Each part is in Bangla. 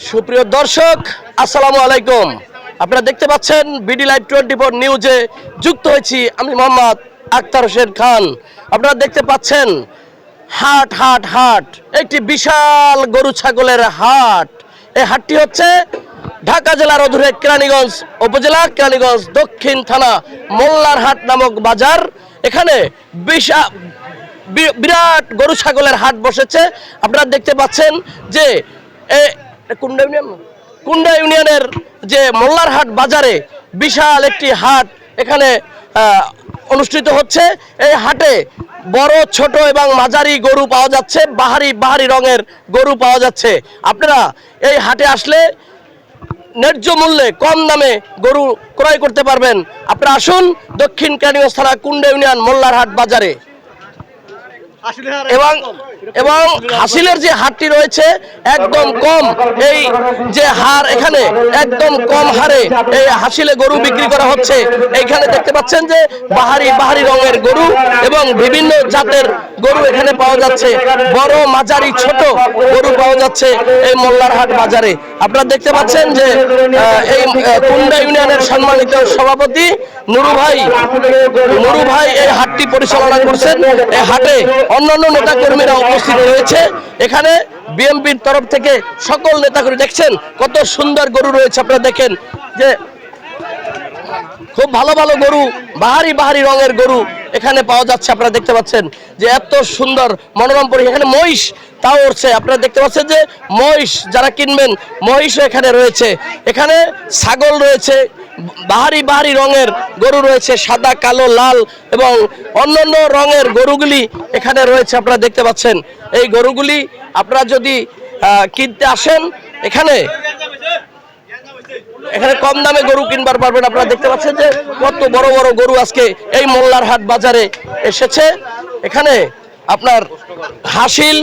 সুপ্রিয় দর্শক, আসসালামু আলাইকুম। আপনারা দেখতে পাচ্ছেন বিডি লাইভ টোয়েন্টি ফোর নিউজে যুক্ত হয়েছি আমি মোহাম্মদ আক্তার হোসেন খান। আপনারা দেখতে পাচ্ছেন হাট হাট হাট, একটি বিশাল গরু ছাগলের হাট। এই হাটটি হচ্ছে ঢাকা জেলার অধুরে কেরানীগঞ্জ উপজেলা, কেরানীগঞ্জ দক্ষিণ থানা মোল্লার হাট নামক বাজার। এখানে বিশা বি- বিরাট গরু ছাগলের হাট বসেছে। আপনারা দেখতে পাচ্ছেন যে কুন্ডা ইউনিয়ন? কুন্ডা ইউনিয়নের যে মোল্লারহাট বাজারে বিশাল একটি হাট এখানে অনুষ্ঠিত হচ্ছে। এই হাটে বড়, ছোট এবং মাঝারি গরু পাওয়া যাচ্ছে। বাহারি বাহারি রঙের গরু পাওয়া যাচ্ছে। আপনারা এই হাটে আসলে ন্যায্য মূল্যে কম দামে গরু ক্রয় করতে পারবেন। আপনারা আসুন দক্ষিণ কেরানীগঞ্জ থানা কুন্ডা ইউনিয়ন মোল্লারহাট বাজারে। এবং এবং হাসিলের যে হারটি রয়েছে একদম কম এই যে হার এখানে একদম কম হারে এই হাসিলে গরু বিক্রি করা হচ্ছে। এইখানে দেখতে পাচ্ছেন যে বাহারি বাহারি রঙের গরু এবং বিভিন্ন জাতের গরু এখানে পাওয়া যাচ্ছে। বড় মাঝারি ছোট গরু পাওয়া যাচ্ছে এই মোল্লারহাট বাজারে। আপনারা দেখতে পাচ্ছেন যে এই কুন্ডা ইউনিয়নের সম্মানিত সভাপতি নুরু ভাই। নুরু ভাই এই হাটটি পরিচালনা করছেন। এই হাটে অন্যান্য নেতা কর্মীরা উপস্থিত রয়েছে। এখানে বিএমপির তরফ থেকে সকল নেতাকর্মী দেখছেন কত সুন্দর গরু রয়েছে, আপনারা দেখেন যে খুব ভালো ভালো গরু, বাহারি বাহারি রঙের গরু এখানে পাওয়া যাচ্ছে, আপনারা দেখতে পাচ্ছেন যে এত সুন্দর মনোরম পরি, এখানে মহিষ তাও উঠছে, আপনারা দেখতে পাচ্ছেন যে মহিষ যারা কিনবেন, মহিষও এখানে রয়েছে। এখানে ছাগল রয়েছে বাহারি বাহারি রঙের গরু রয়েছে, সাদা, কালো, লাল এবং অন্যান্য রঙের গরুগুলি এখানে রয়েছে আপনারা দেখতে পাচ্ছেন। এই গরুগুলি আপনারা যদি কিনতে আসেন এখানে এখানে কম দামে গরু কিনবার পারবেন। আপনারা দেখতে পাচ্ছেন যে কত বড় বড় গরু আজকে এই মোল্লার হাট বাজারে এসেছে। এখানে আপনার হাসিল।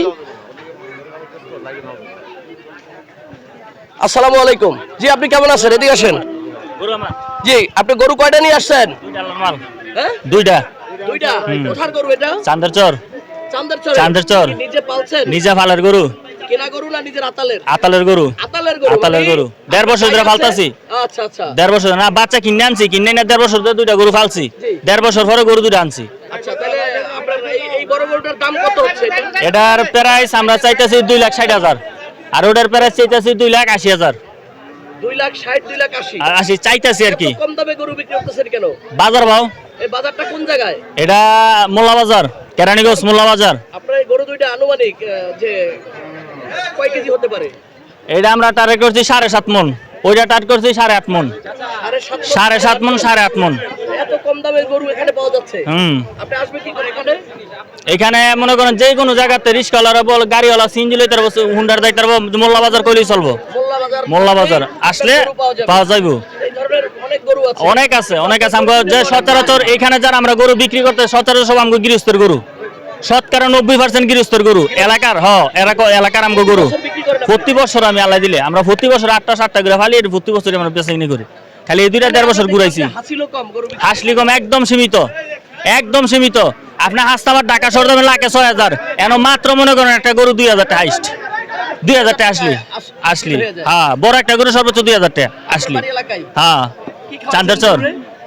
আসসালামু আলাইকুম। জি, আপনি কেমন আছেন? এদিকে আসেন। জি আপনি গরু কয়টা নিয়ে আসছেন? হ্যাঁ? দুইটা। দুইটা? কোথার গরু এটা। নিজে পালছেন? নিজা ফালার গরু। কেনা গরু না নিজের আতালের? আতালের গরু। আতালের গরু আতালের মানে গরু। দেড় বছর ধরে আচ্ছা আচ্ছা। দেড় বছর না বাচ্চা কিনে আনছি কিনে না দেড় বছর ধরে দুইটা গরু ফালছি। দেড় বছর পরে গরু দুইটা আনছি। আচ্ছা তাহলে আপনার এই এই বড় গরুটার দাম কত হচ্ছে এটার প্রাইস আমরা চাইতেছি দুই লাখ ষাট হাজার। আর ওটার প্রাইস চাইতেছি দুই লাখ আশি হাজার। দুই লাখ ষাট দুই লাখ আশি। আর আশি চাইতেছি আর কি। কম দামে গরু বিক্রি করতেছেন কেন? বাজার ভাও। এই বাজারটা কোন জায়গায়? এটা মোল্লা বাজার কেরানীগঞ্জ মোল্লা বাজার। আপনার এই গরু দুইটা আনুমানিক যে কয় কেজি হতে পারে? এটা আমরা টার্গেট করছি সাড়ে সাত মন। ওইটা টার্গেট করছি সাড়ে আট মন। সাড়ে সাত মণ? সাড়ে সাত মন সাড়ে আট মন। এত কম দামের গরু এখানে পাওয়া যাচ্ছে? হুম। আপনি আসবেন কি করে এখানে? এখানে মনে করেন যে কোনো জায়গাতে রিক্সাওয়ালারা বল গাড়িওয়ালা লইতে হুন্ডার পারব মোল্লা বাজার কইলেই চলবো। মোল্লা বাজার আসলে পাওয়া। যাইব। অনেক আছে। অনেক আছে আমরা যে সচরাচর এখানে যারা আমরা গরু বিক্রি করতে সচরাচর সব আমগো গৃহস্থের গরু। শতকরা নব্বই পার্সেন্ট গৃহস্থের গরু। এলাকার হ এলাকার আমগো গরু? প্রতি বছর আমি আল্লাহ দিলে। আমরা প্রতি বছর আটটা সাতটা করে ফালি প্রতি বছর আমরা বেচা কিনি করি। খালি এই দুইটা দেড় বছর ঘুরাইছি। হাসলি কম একদম সীমিত। একদম সীমিত। আপনার হাসতে আমার ঢাকা শহর দামে লাগে ছয় হাজার। এন মাত্র মনে করেন একটা গরু দুই হাজার টাকা হাইস্ট। দুই হাজার টাকা আসলি। আসলি। হ্যাঁ বড় একটা করে সর্বোচ্চ দুই হাজার টাকা। আসলি। হ্যাঁ। চান্দারচর?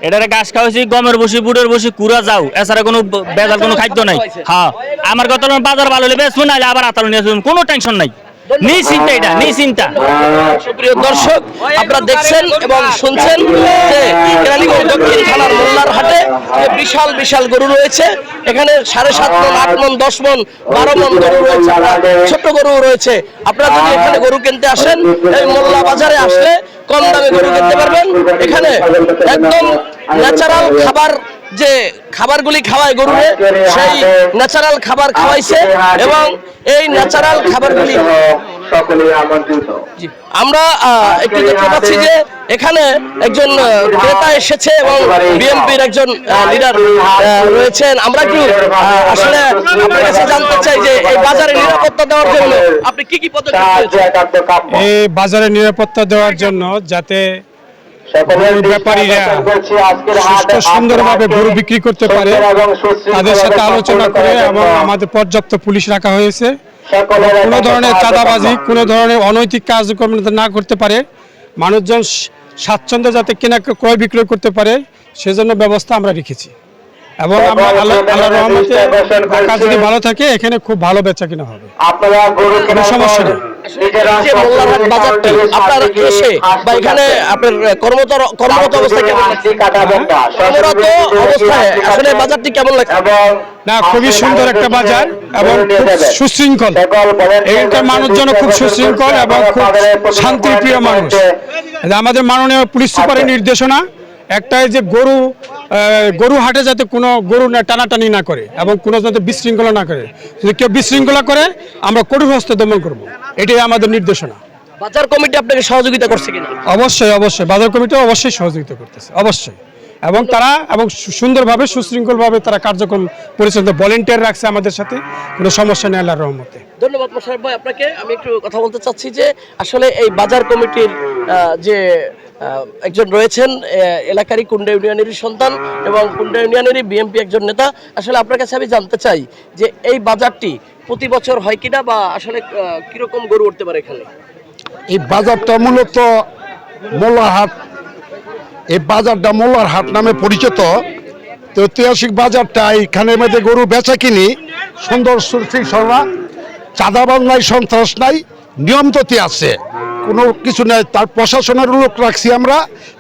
এটারে গাছ খাওয়াইছি গমের বসি বুড়ের বসি কুড়া যাও। এছাড়া কোনো বেজাল কোনো খাদ্য নাই। হ্যাঁ। আমার কথা বাজার ভালো হলে বেশ শুনাইলে আবার আতাল নিয়ে কোনো টেনশন নাই। নিশ্চিন্তা সুপ্রিয় দর্শক, আপনারা দেখছেন এবং শুনছেন যে কেরানীগঞ্জ দক্ষিণ থানার মোল্লার হাটে বিশাল বিশাল গরু রয়েছে। এখানে সাড়ে সাত মন, আট মন, দশ মন, বারো মন গরু রয়েছে। ছোট গরু রয়েছে। আপনারা যদি এখানে গরু কিনতে আসেন, এই মোল্লা বাজারে আসলে কম দামে গরু কিনতে পারবেন। এখানে একদম ন্যাচারাল খাবার যে খাবারগুলি খাওয়ায় গরুরে সেই ন্যাচারাল খাবার খাওয়াইছে এবং এই ন্যাচারাল খাবারগুলি আমরা একটু দেখতে পাচ্ছি যে এখানে একজন ক্রেতা এসেছে এবং বিএনপির একজন লিডার রয়েছেন। আমরা একটু আসলে আপনার কাছে জানতে চাই যে এই বাজারে নিরাপত্তা দেওয়ার জন্য আপনি কি কি পদক্ষেপ এই বাজারে নিরাপত্তা দেওয়ার জন্য যাতে ব্যাপারীরা সুস্থ সুন্দরভাবে গরু বিক্রি করতে পারে। তাদের সাথে আলোচনা করে এবং আমাদের পর্যাপ্ত পুলিশ রাখা হয়েছে। কোনো ধরনের চাঁদাবাজি কোনো ধরনের অনৈতিক কার্যক্রম না করতে পারে মানুষজন স্বাচ্ছন্দ্য যাতে কেনা ক্রয় বিক্রয় করতে পারে সেজন্য ব্যবস্থা আমরা রেখেছি। এবং আমরা আল্লাহ রহমতে ঢাকা যদি ভালো থাকে এখানে খুব ভালো বেচা কিনা হবে। আপনারা গরু কেনার সমস্যা নেই। পর নিজেরা যে মোল্লারহাট বাজারটি আপনার এসে বা এখানে আপনার কর্মরত কর্মরত অবস্থায় কেমন কর্মরত অবস্থায় আসলে বাজারটি কেমন লাগছে? না খুবই সুন্দর একটা বাজার এবং খুব সুশৃঙ্খল। এখানকার মানুষজন খুব সুশৃঙ্খল এবং খুব শান্তিপ্রিয় মানুষ। আমাদের মাননীয় পুলিশ সুপারের নির্দেশনা একটাই যে গরু গরু হাটে যাতে কোনো গরু না টানাটানি না করে এবং কোনো যাতে বিশৃঙ্খলা না করে। যদি কেউ বিশৃঙ্খলা করে আমরা কঠোর হস্তে দমন করব। এটাই আমাদের নির্দেশনা। বাজার কমিটি আপনাকে সহযোগিতা করছে কিনা? অবশ্যই অবশ্যই। বাজার কমিটি অবশ্যই সহযোগিতা করতেছে অবশ্যই। এবং তারা এবং সু- সুন্দরভাবে সুশৃঙ্খলভাবে তারা কার্যক্রম পরিচালনা ভলেন্টিয়ার রাখছে আমাদের সাথে। কোনো সমস্যা নেই আল্লাহর রহমতে। ধন্যবাদ মোশারফ ভাই আপনাকে। আমি একটু কথা বলতে চাচ্ছি যে আসলে এই বাজার কমিটির যে একজন রয়েছেন এলাকারই কুন্ডা ইউনিয়নেরই সন্তান এবং কুন্ডা ইউনিয়নেরই বিএমপি একজন নেতা। আসলে আপনার কাছে আমি জানতে চাই যে এই বাজারটি প্রতি বছর হয় কিনা বা আসলে কীরকম গরু উঠতে পারে এখানে? এই বাজারটা মূলত মোল্লারহাট, এই বাজারটা মোল্লারহাট নামে পরিচিত। তো ঐতিহাসিক বাজারটা এখানের মধ্যে গরু বেচা কিনি, সুন্দর সুশৃঙ্খলা, চাঁদাবাজ নাই, সন্ত্রাস নাই নিয়মততি আছে। কোনো কিছু নেই তার প্রশাসনের লোক রাখছি আমরা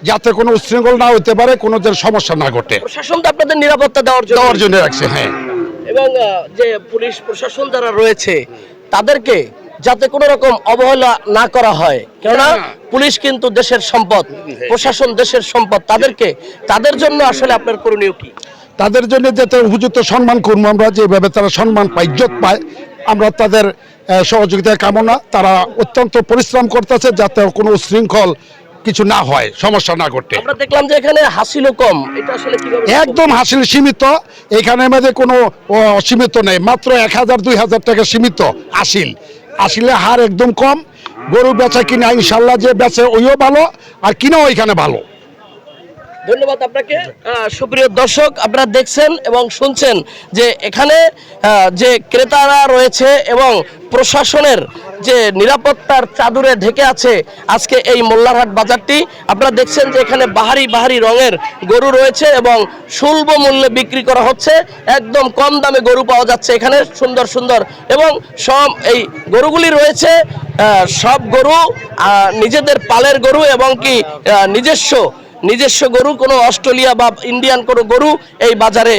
যাতে কোনো উচ্ছৃঙ্খল না হতে পারে কোনো যেন সমস্যা না ঘটে। প্রশাসন তো আপনাদের নিরাপত্তা দেওয়ার জন্য। দেওয়ার জন্য রাখছি হ্যাঁ। এবং যে পুলিশ প্রশাসন যারা রয়েছে তাদেরকে যাতে কোনো রকম অবহেলা না করা হয়। কেননা পুলিশ কিন্তু দেশের সম্পদ প্রশাসন দেশের সম্পদ তাদেরকে তাদের জন্য আসলে আপনার করণীয় কি? তাদের জন্য যাতে উপযুক্ত সম্মান করব আমরা যেভাবে তারা সম্মান পায় ইজ্জত পায় আমরা তাদের আহ, সহযোগিতা কামনা তারা অত্যন্ত পরিশ্রম করতেছে যাতে কোনো শৃঙ্খল কিছু না হয় সমস্যা না ঘটে। আমরা দেখলাম যে এখানে হাসিলও কম। এটা আসলে কীভাবে একদম হাসিল সীমিত এখানের মধ্যে কোনো সীমিত নেই মাত্র এক হাজার দুই হাজার টাকা সীমিত আসিল আসিলে হার একদম কম গরু বেচা কিনা ইনশাল্লাহ যে বেচে ওইও ভালো আর কিনাও এখানে ভালো। ধন্যবাদ আপনাকে। সুপ্রিয় দর্শক, আপনারা দেখছেন এবং শুনছেন যে এখানে যে ক্রেতারা রয়েছে এবং প্রশাসনের যে নিরাপত্তার চাদরে ঢেকে আছে আজকে এই মোল্লারহাট বাজারটি, আপনারা দেখছেন যে এখানে বাহারি বাহারি রঙের গরু রয়েছে এবং সুলভ মূল্যে বিক্রি করা হচ্ছে। একদম কম দামে গরু পাওয়া যাচ্ছে এখানে, সুন্দর সুন্দর এবং সব এই গরুগুলি রয়েছে সব গরু নিজেদের পালের গরু এবং কি নিজস্ব নিজস্ব গরু কোনো অস্ট্রেলিয়া বা ইন্ডিয়ান কোনো গরু এই বাজারে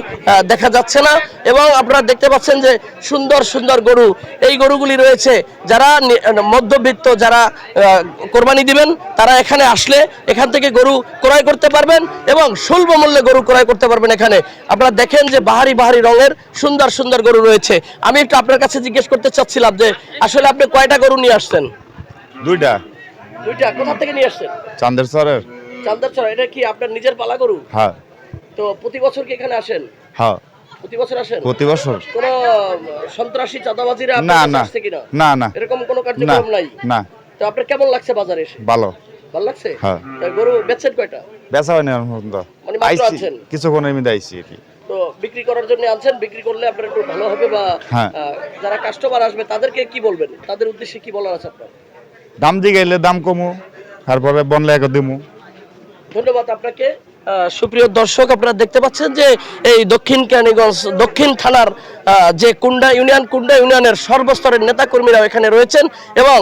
দেখা যাচ্ছে না। এবং আপনারা দেখতে পাচ্ছেন যে সুন্দর সুন্দর গরু এই গরুগুলি রয়েছে। যারা মধ্যবিত্ত যারা কোরবানি দিবেন তারা এখানে আসলে এখান থেকে গরু ক্রয় করতে পারবেন এবং সুলভ মূল্যে গরু ক্রয় করতে পারবেন এখানে। আপনারা দেখেন যে বাহারি বাহারি রঙের সুন্দর সুন্দর গরু রয়েছে। আমি একটু আপনার কাছে জিজ্ঞেস করতে চাচ্ছিলাম যে আসলে আপনি কয়টা গরু নিয়ে আসছেন? দুইটা। দুইটা। কোথা থেকে নিয়ে আসছেন? চান্দের স্যারের। চান্দারচর এটা কি আপনার নিজের পালা গরু? হ্যাঁ। তো প্রতি বছর কি এখানে আসেন? হ্যাঁ। প্রতি বছর আসেন? প্রতি বছর। কোন সন্ত্রাসী চাঁদাবাজিরা না না। না না। এরকম কোনো কার্যক্রম নাই? না। তো আপনার কেমন লাগছে বাজারে এসে? ভালো। ভালো লাগছে? হ্যাঁ। গরু বেচছেন কয়টা? বেচা হয়নি মানে মাত্র আইছি আনছেন? কিছুক্ষণের মধ্যে আইছি আর কি। তো বিক্রি করার জন্য আনছেন? বিক্রি করলে আপনার একটু ভালো হবে বা হ্যাঁ। যারা কাস্টমার আসবে তাদেরকে কি বলবেন? তাদের উদ্দেশ্যে কি বলার আছে আপনার? দাম দিয়ে গেলে দাম কমু তারপরে বনলে এক দিমু। ধন্যবাদ আপনাকে। সুপ্রিয় দর্শক আপনারা দেখতে পাচ্ছেন যে এই দক্ষিণ কেরানীগঞ্জ দক্ষিণ থানার যে কুন্ডা ইউনিয়ন কুন্ডা ইউনিয়নের সর্বস্তরের নেতাকর্মীরা এখানে রয়েছেন এবং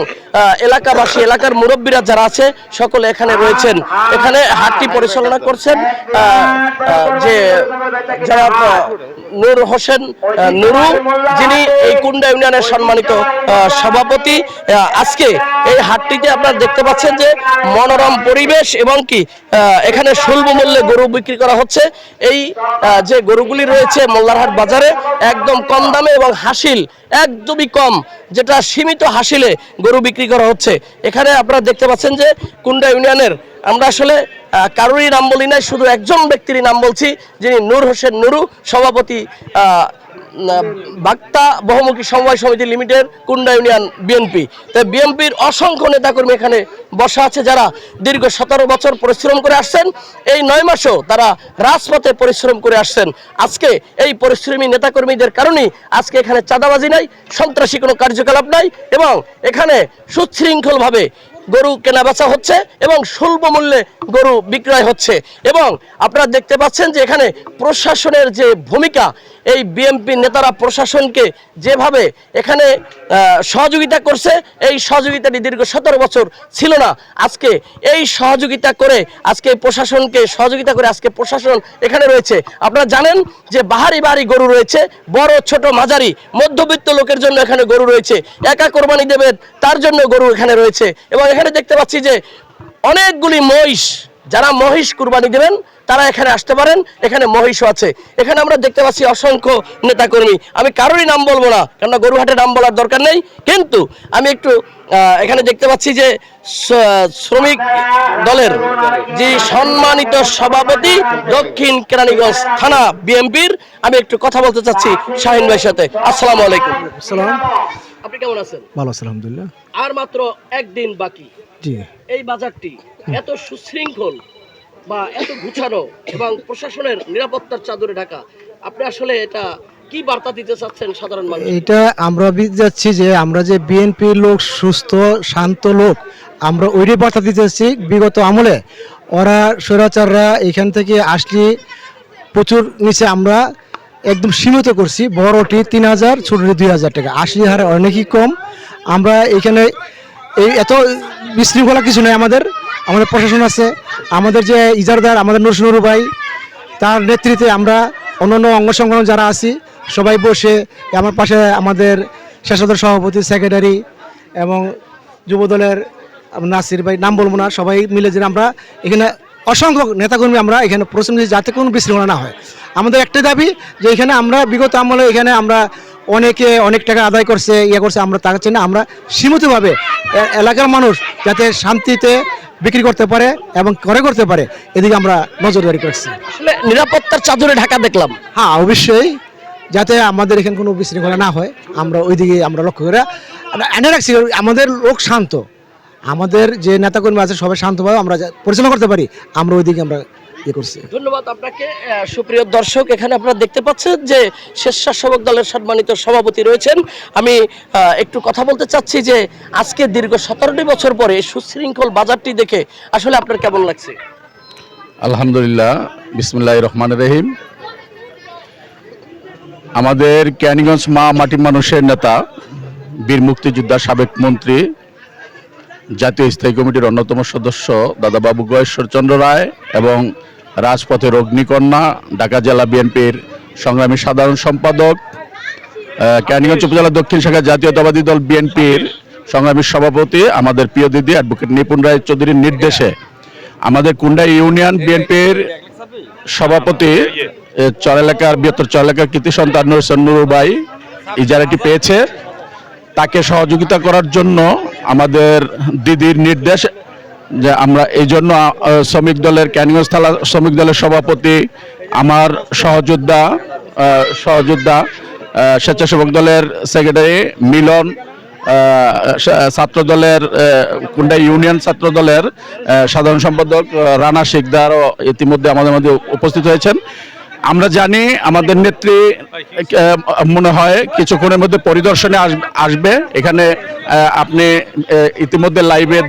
এলাকাবাসী এলাকার মুরব্বীরা যারা আছে সকলে এখানে রয়েছেন। এখানে হাটটি পরিচালনা করছেন যে আহ, নূর হোসেন নুরু যিনি এই কুন্ডা ইউনিয়নের সম্মানিত সভাপতি। আজকে এই হাটটিতে আপনারা দেখতে পাচ্ছেন যে মনোরম পরিবেশ এবং কি এখানে সুলভ মূল্যে গরু বিক্রি করা হচ্ছে। এই যে গরুগুলি রয়েছে মোল্লারহাট বাজারে, একদম কম দামে এবং হাসিল, একদমই কম, যেটা সীমিত হাসিলে গরু বিক্রি করা হচ্ছে। এখানে আপনারা দেখতে পাচ্ছেন যে কুন্ডা ইউনিয়নের, আমরা আসলে কারোরই নাম বলি নাই, শুধু একজন ব্যক্তিরই নাম বলছি, যিনি নূর হোসেন নুরু, সভাপতি বাক্তা বহুমুখী সমবায় সমিতি লিমিটেড, কুন্ডা ইউনিয়ন বিএনপি তাই বিএনপির অসংখ্য নেতাকর্মী এখানে বসা আছে যারা দীর্ঘ সতেরো বছর পরিশ্রম করে আসছেন। এই নয় মাসেও তারা রাজপথে পরিশ্রম করে আসছেন। আজকে এই পরিশ্রমী নেতাকর্মীদের কারণেই আজকে এখানে চাঁদাবাজি নাই, সন্ত্রাসী কোনো কার্যকলাপ নাই এবং এখানে সুশৃঙ্খলভাবে গরু কেনা বেচা হচ্ছে এবং স্বল্প মূল্যে গরু বিক্রয় হচ্ছে। এবং আপনারা দেখতে পাচ্ছেন যে এখানে প্রশাসনের যে ভূমিকা এই বিএমপি নেতারা প্রশাসনকে যেভাবে এখানে সহযোগিতা করছে, এই সহযোগিতাটি দীর্ঘ সতেরো বছর ছিল না। আজকে এই সহযোগিতা করে, আজকে প্রশাসনকে সহযোগিতা করে আজকে প্রশাসন এখানে রয়েছে। আপনারা জানেন যে বাহারি বাহারি গরু রয়েছে, বড় ছোট মাঝারি, মধ্যবিত্ত লোকের জন্য এখানে গরু রয়েছে। একা কোরবানি দেবেন তার জন্য গরু এখানে রয়েছে। এবং এখানে দেখতে পাচ্ছি যে অনেকগুলি মহিষ, যারা মহিষ কুরবানি দেবেন তারা এখানে আসতে পারেন এখানে মহিষও আছে। এখানে আমরা দেখতে পাচ্ছি অসংখ্য নেতাকর্মী। আমি কারোরই নাম বলব না কেননা গরুহাটে নাম বলার দরকার নেই। কিন্তু আমি একটু এখানে দেখতে পাচ্ছি যে শ্রমিক দলের যে সম্মানিত সভাপতি দক্ষিণ কেরানীগঞ্জ থানা বিএমপির আমি একটু কথা বলতে চাচ্ছি শাহিন ভাইয়ের সাথে। আসসালামু আলাইকুম। সালাম আপনি কেমন আছেন? ভালো আছে আলহামদুলিল্লাহ। আর মাত্র একদিন বাকি। জি। এই বাজারটি এত সুশৃঙ্খল বা এত গুছানো এবং প্রশাসনের নিরাপত্তার চাদরে ঢাকা, আপনি আসলে এটা কি বার্তা দিতে চাচ্ছেন সাধারণ মানুষ এটা আমরা যাচ্ছি যে আমরা যে বিএনপি লোক, সুস্থ, শান্ত লোক, আমরা ওইটাই বার্তা দিতে চাচ্ছি বিগত আমলে। ওরা, স্বৈরাচাররা এখান থেকে আসলে প্রচুর নিচে আমরা একদম সীমিত করছি। বড়টি তিন হাজার ছোটটি দুই হাজার টাকা। আশি হারে অনেকই কম। আমরা এখানে এই এত বিশৃঙ্খলা কিছু নেই আমাদের। আমাদের প্রশাসন আছে, আমাদের যে ইজারদার, আমাদের নরসিনুর ভাই, তার নেতৃত্বে আমরা অন্যান্য অঙ্গ সংগঠন যারা আছি, সবাই বসে আমার পাশে আমাদের শেষাদর সভাপতি সেক্রেটারি এবং যুবদলের নাসির ভাই, নাম বলব না, সবাই মিলে যে আমরা এখানে অসংখ্য নেতাকর্মী আমরা এখানে প্রশ্ন যাতে কোনো বিশৃঙ্খলা না হয়। আমাদের একটাই দাবি যে এখানে আমরা বিগত আমলে এখানে আমরা অনেকে অনেক টাকা আদায় করছে ইয়ে করছে, আমরা তার চাই না আমরা সীমিতভাবে এলাকার মানুষ যাতে শান্তিতে বিক্রি করতে পারে এবং করে করতে পারে এদিকে আমরা নজরদারি করছি। আসলে নিরাপত্তার চাদরে ঢাকা দেখলাম। হ্যাঁ অবশ্যই। যাতে আমাদের এখানে কোনো বিশৃঙ্খলা না হয় আমরা ওইদিকে আমরা লক্ষ্য করে এনে রাখছি আমাদের লোক শান্ত। আমাদের যে নেতাকর্মী আছে সবাই শান্তভাবে আমরা পরিচালনা করতে পারি আমরা ওইদিকে আমরা ইয়ে করছি। ধন্যবাদ আপনাকে। সুপ্রিয় দর্শক এখানে আপনারা দেখতে পাচ্ছেন যে স্বেচ্ছাসেবক দলের সম্মানিত সভাপতি রয়েছেন। আমি একটু কথা বলতে চাচ্ছি যে আজকে দীর্ঘ সতেরোটি বছর পরে সুশৃঙ্খল বাজারটি দেখে আসলে আপনার কেমন লাগছে? আলহামদুলিল্লাহ বিসমুল্লাহ রহমান রহিম। আমাদের ক্যানিগঞ্জ মা মাটি মানুষের নেতা বীর মুক্তিযোদ্ধা সাবেক মন্ত্রী জাতীয় স্থায়ী কমিটির অন্যতম সদস্য দাদাবাবু গয়েশ্বরচন্দ্র রায় এবং রাজপথের অগ্নিকন্যা ঢাকা জেলা বিএনপির সংগ্রামী সাধারণ সম্পাদক ক্যানিগঞ্জ উপজেলা দক্ষিণ শাখা জাতীয়তাবাদী দল বিএনপির সংগ্রামী সভাপতি, আমাদের প্রিয় দিদি অ্যাডভোকেট নিপুণ রায় চৌধুরীর নির্দেশে আমাদের কুন্ডা ইউনিয়ন বিএনপির সভাপতি চর এলাকার বৃহত্তর চর এলাকার কৃতি সন্তান নুরুবাই ইজারাটি পেয়েছে। তাকে সহযোগিতা করার জন্য আমাদের দিদির নির্দেশ যে আমরা এই জন্য শ্রমিক দলের ক্যানিগঞ্জ থালা শ্রমিক দলের সভাপতি, আমার সহযোদ্ধা সহযোদ্ধা স্বেচ্ছাসেবক দলের সেক্রেটারি মিলন ছাত্র দলের কুন্ডা ইউনিয়ন ছাত্র দলের সাধারণ সম্পাদক, রানা শিকদারও ইতিমধ্যে আমাদের মধ্যে উপস্থিত হয়েছেন। আমরা জানি আমাদের নেত্রী মনে হয় কিছুক্ষণের মধ্যে পরিদর্শনে আস- আসবে। এখানে আপনি ইতিমধ্যে লাইভে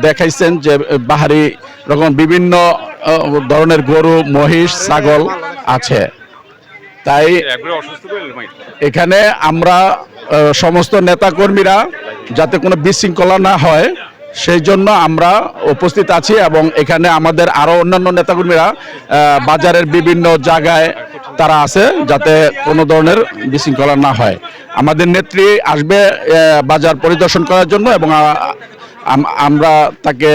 দেখাইছেন যে বাহারি রকম বিভিন্ন ধরনের গরু, মহিষ, ছাগল আছে। তাই এখানে আমরা সমস্ত নেতাকর্মীরা যাতে কোনো বিশৃঙ্খলা না হয় সেই জন্য আমরা উপস্থিত আছি এবং এখানে আমাদের আরও অন্যান্য নেতাকর্মীরা বাজারের বিভিন্ন জায়গায় তারা আছে যাতে কোনো ধরনের বিশৃঙ্খলা না হয়। আমাদের নেত্রী আসবে বাজার পরিদর্শন করার জন্য এবং আমরা তাকে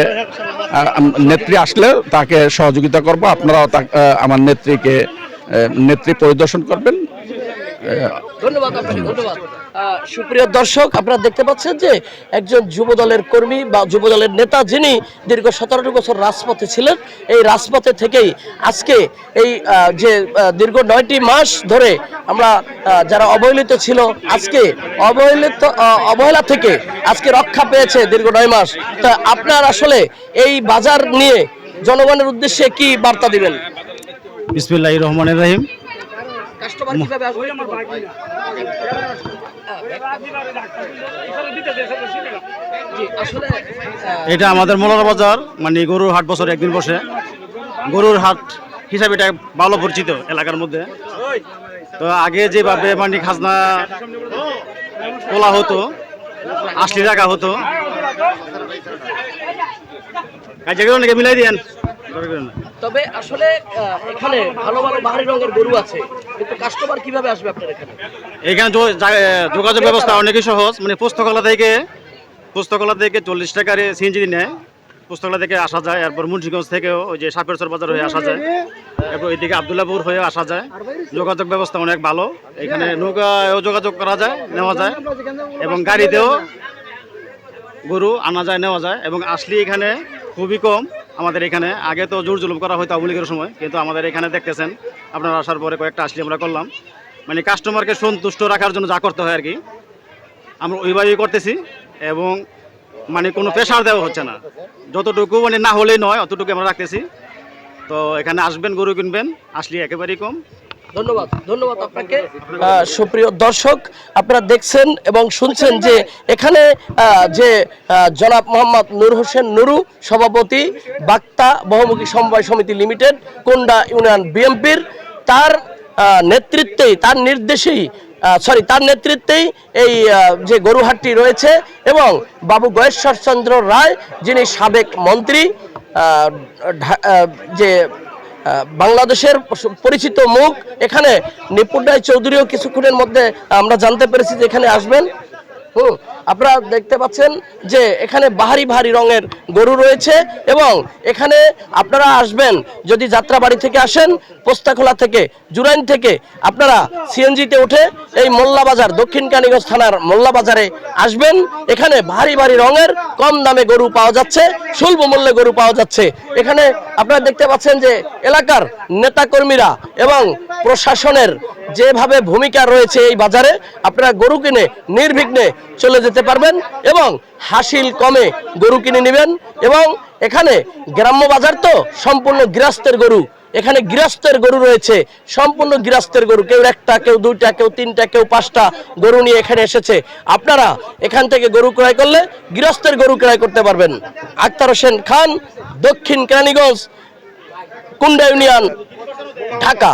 নেত্রী আসলে তাকে সহযোগিতা করব। আপনারাও আমার নেত্রীকে নেত্রী পরিদর্শন করবেন। ধন্যবাদ ধন্যবাদ। সুপ্রিয় দর্শক আপনারা দেখতে পাচ্ছেন যে একজন যুব দলের কর্মী বা যুব দলের নেতা যিনি দীর্ঘ সতেরোটি বছর রাজপথে ছিলেন এই রাজপথে থেকেই আজকে এই আহ, যে দীর্ঘ নয়টি মাস ধরে আমরা যারা অবহেলিত ছিল আজকে অবহেলিত অবহেলা থেকে আজকে রক্ষা পেয়েছে দীর্ঘ নয় মাস। তা আপনার আসলে এই বাজার নিয়ে জনগণের উদ্দেশ্যে কি বার্তা দিবেন? বিসমিল্লাহ রহমান রাহিম। কাস্টমার কীভাবে আসবে? এটা আমাদের মোলার বাজার মানে গরুর হাট বছর একদিন বসে। গরুর হাট হিসাবে এটা ভালো পরিচিত এলাকার মধ্যে। তো আগে যেভাবে মানে খাজনা তোলা হতো আসলি রাখা হতো। কাজে করে নাকি মিলাই দিয়েন। তবে আসলে এখানে ভালো ভালো বাহারি রঙের গরু আছে, কিন্তু কাস্টমার কীভাবে আসবে আপনার এখানে? এখানে যোগাযোগ ব্যবস্থা অনেকই সহজ। মানে পুস্তকলা থেকে পুস্তকলা থেকে চল্লিশ টাকার সিএনজি নেয় পুস্তকলা থেকে আসা যায়। এরপর মুন্সিগঞ্জ থেকেও ওই যে সাপেরচর বাজার হয়ে আসা যায়। এরপর এদিকে আবদুল্লাপুর হয়ে আসা যায়। যোগাযোগ ব্যবস্থা অনেক ভালো। এখানে নৌকায়ও যোগাযোগ করা যায়, নেওয়া যায়। এবং গাড়িতেও গরু আনা যায়, নেওয়া যায়। এবং আসলে এখানে খুবই কম। আমাদের এখানে, আগে তো জোর জুলুম করা হয়তো আওয়ামী লীগের সময়, কিন্তু আমাদের এখানে দেখতেছেন, আপনারা আসার পরে কয়েকটা আসলে আমরা করলাম। মানে কাস্টমারকে সন্তুষ্ট রাখার জন্য যা করতে হয় আর কি, আমরা ওইভাবেই করতেছি এবং মানে কোনো প্রেশার দেওয়া হচ্ছে না। যতটুকু মানে না হলেই নয়, অতটুকু আমরা রাখতেছি। তো এখানে আসবেন, গরু কিনবেন, আসলে একেবারেই কম। ধন্যবাদ। ধন্যবাদ আপনাকে। সুপ্রিয় দর্শক, আপনারা দেখছেন এবং শুনছেন যে এখানে যে জনাব মোহাম্মদ নূর হোসেন নুরু, সভাপতি বাক্তা বহুমুখী সমবায় সমিতি লিমিটেড, কোন্ডা ইউনিয়ন বিএমপির, তার নেতৃত্বেই, তার নির্দেশেই সরি তার নেতৃত্বেই এই যে গরুহাটটি রয়েছে এবং বাবু গয়েশ্বর চন্দ্র রায়, যিনি সাবেক মন্ত্রী যে বাংলাদেশের পরিচিত মুখ এখানে নিপুণ রায় চৌধুরীও কিছুক্ষণের মধ্যে আমরা জানতে পেরেছি যে এখানে আসবেন। হুম। আপনারা দেখতে পাচ্ছেন যে এখানে বাহারি ভারী রঙের গরু রয়েছে এবং এখানে আপনারা আসবেন, যদি যাত্রাবাড়ি থেকে আসেন, পোস্তাখোলা থেকে, জুরাইন থেকে, আপনারা সিএনজিতে উঠে এই মোল্লা বাজার দক্ষিণ কালীগঞ্জ থানার মোল্লা বাজারে আসবেন। এখানে ভারী ভারী রঙের কম দামে গরু পাওয়া যাচ্ছে, সুলভ মূল্যে গরু পাওয়া যাচ্ছে। এখানে আপনারা দেখতে পাচ্ছেন যে এলাকার নেতাকর্মীরা এবং প্রশাসনের যেভাবে ভূমিকা রয়েছে এই বাজারে, আপনারা গরু কিনে, নির্বিঘ্নে চলে যেতে পারবেন এবং হাসিল কমে গরু কিনে নেবেন এবং এখানে গ্রাম্য বাজার তো সম্পূর্ণ গৃহস্থের গরু। এখানে গৃহস্থের গরু রয়েছে, সম্পূর্ণ গৃহস্থের গরু। কেউ একটা, কেউ দুইটা, কেউ তিনটা, কেউ পাঁচটা গরু নিয়ে এখানে এসেছে। আপনারা এখান থেকে গরু ক্রয় করলে গৃহস্থের গরু ক্রয় করতে পারবেন। আক্তার হোসেন খান, দক্ষিণ কেরানীগঞ্জ, কুন্ডা ইউনিয়ন, ঢাকা।